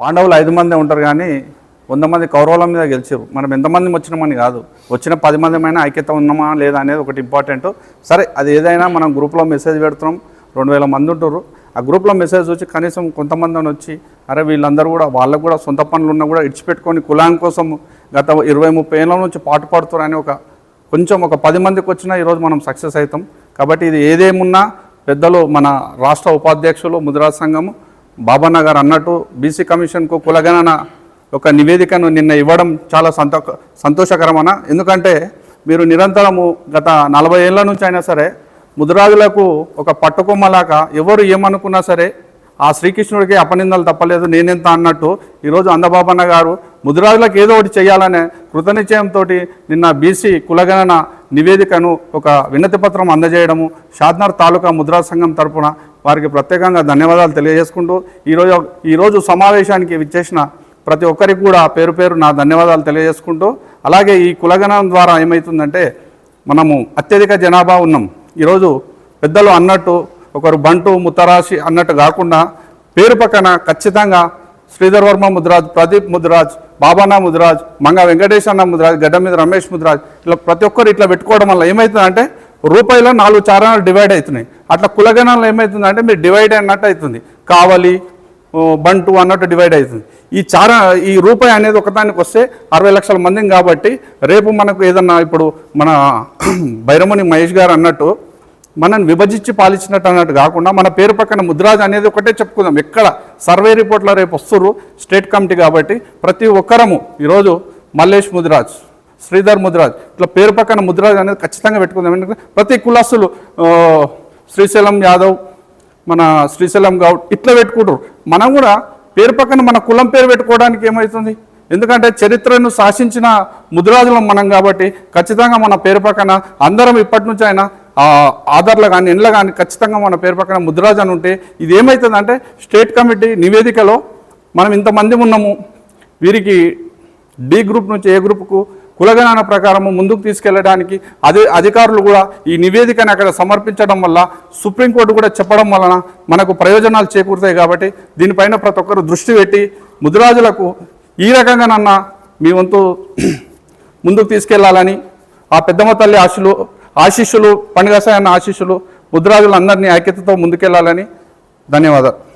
పాండవులు ఐదు మంది ఉంటారు కానీ వంద మంది కౌరవుల మీద గెలిచారు. మనం ఎంతమంది వచ్చినామని కాదు. వచ్చిన పది మంది అయినా ఐక్యత ఉన్నామా లేదా అనేది ఒకటి ఇంపార్టెంట్ సరే అది ఏదైనా మనం గ్రూప్లో మెసేజ్ పెడుతున్నాం రెండు వేల మంది ఉంటారు. ఆ గ్రూప్లో మెసేజ్ వచ్చి కనీసం కొంతమంది అని వచ్చి అరే వీళ్ళందరూ కూడా వాళ్ళకు కూడా సొంత పనులు ఉన్నా కూడా ఇడిచిపెట్టుకొని కులాం కోసం గత ఇరవై ముప్పై ఏళ్ళ నుంచి పాటు పడుతున్నారు అని ఒక కొంచెం ఒక పది మందికి వచ్చినా ఈరోజు మనం సక్సెస్ అవుతాం. కాబట్టి ఇది ఏదేమున్నా పెద్దలు మన రాష్ట్ర ఉపాధ్యక్షులు ముద్రా సంఘము బాబన్న గారు అన్నట్టు బీసీ కమిషన్కు కులగణన ఒక నివేదికను నిన్న ఇవ్వడం చాలా సంతో సంతోషకరమన? ఎందుకంటే మీరు నిరంతరము గత నలభై ఏళ్ళ నుంచి అయినా సరే ముదురాజులకు ఒక పట్టుకొమ్మలాగా ఎవరు ఏమనుకున్నా సరే ఆ శ్రీకృష్ణుడికి అపనిందలు తప్పలేదు నేనెంత అన్నట్టు ఈరోజు అందబాబన్న గారు ముదిరాజులకు ఏదో ఒకటి చేయాలనే కృతనిశ్చయంతో నిన్న బీసీ కులగణన నివేదికను ఒక వినతిపత్రం అందజేయడము షాద్నర్ తాలూకా ముద్రా సంఘం తరపున వారికి ప్రత్యేకంగా ధన్యవాదాలు తెలియజేసుకుంటూ ఈరోజు ఈరోజు సమావేశానికి విచ్చేసిన ప్రతి ఒక్కరికి కూడా పేరు పేరు నా ధన్యవాదాలు తెలియజేసుకుంటూ అలాగే ఈ కులగణం ద్వారా ఏమవుతుందంటే మనము అత్యధిక జనాభా ఉన్నాం. ఈరోజు పెద్దలు అన్నట్టు ఒకరు బంటు ముత్తరాశి అన్నట్టు కాకుండా పేరు పక్కన ఖచ్చితంగా శ్రీధర్ వర్మ ముద్రాజ్ ప్రదీప్ ముద్రాజ్ బాబానా ముద్రాజ్ మంగ వెంకటేష్ అన్న ముద్రాజ్ గడ్డ మీద రమేష్ ముద్రాజ్ ఇలా ప్రతి ఒక్కరు ఇట్లా పెట్టుకోవడం వల్ల ఏమవుతుందంటే రూపాయలో నాలుగు చారణాలు డివైడ్ అవుతున్నాయి. అట్లా కులగణాలు ఏమవుతుందంటే మీరు డివైడ్ అన్నట్టు అవుతుంది. కావలి బంటు అన్నట్టు డివైడ్ అవుతుంది. ఈ చార ఈ రూపాయి అనేది ఒకదానికి వస్తే అరవై లక్షల మందిని కాబట్టి రేపు మనకు ఏదన్నా ఇప్పుడు మన భైరముని మహేష్ గారు అన్నట్టు మనల్ని విభజించి పాలించినట్టు అన్నట్టు కాకుండా మన పేరు పక్కన ముద్రాజ్ అనేది ఒకటే చెప్పుకుందాం. ఎక్కడ? సర్వే రిపోర్ట్లో రేపు వస్తురు స్టేట్ కమిటీ కాబట్టి ప్రతి ఒక్కరము ఈరోజు మల్లేష్ ముద్రాజ్. శ్రీధర్ ముద్రాజ్. ఇట్లా పేరు పక్కన ముద్రాజ్ అనేది ఖచ్చితంగా పెట్టుకుందాం. ఎందుకంటే ప్రతి కులాసులు శ్రీశైలం యాదవ్ మన శ్రీశైలం గౌడ్ ఇట్లా పెట్టుకుంటారు. మనం కూడా పేరు పక్కన మన కులం పేరు పెట్టుకోవడానికి ఏమవుతుంది ఎందుకంటే చరిత్రను శాసించిన ముద్రాజులం మనం కాబట్టి ఖచ్చితంగా మన పేరు పక్కన అందరం ఇప్పటి నుంచి అయినా ఆ ఆధార్లు కానీ ఇండ్ల కానీ ఖచ్చితంగా మన పేరు పక్కన ముద్రాజ్ అని ఉంటే ఇది ఏమవుతుందంటే స్టేట్ కమిటీ నివేదికలో మనం ఇంతమంది ఉన్నాము. వీరికి డి గ్రూప్ నుంచి ఏ గ్రూప్కు కులగణన ప్రకారము ముందుకు తీసుకెళ్ళడానికి అదే అధికారులు కూడా ఈ నివేదికను అక్కడ సమర్పించడం వల్ల సుప్రీంకోర్టు కూడా చెప్పడం వలన మనకు ప్రయోజనాలు చేకూరుతాయి కాబట్టి దీనిపైన ప్రతి ఒక్కరు దృష్టి పెట్టి ముదిరాజులకు ఈ రకంగానన్నా మీ వంతు ముందుకు తీసుకెళ్ళాలని ఆ పెద్దమ్మ తల్లి ఆశలు ఆశీస్సులు పండుగ సాయన్న ఆశీస్సులు ముద్రాజులందరినీ ఐక్యతతో ముందుకెళ్ళాలని ధన్యవాదాలు.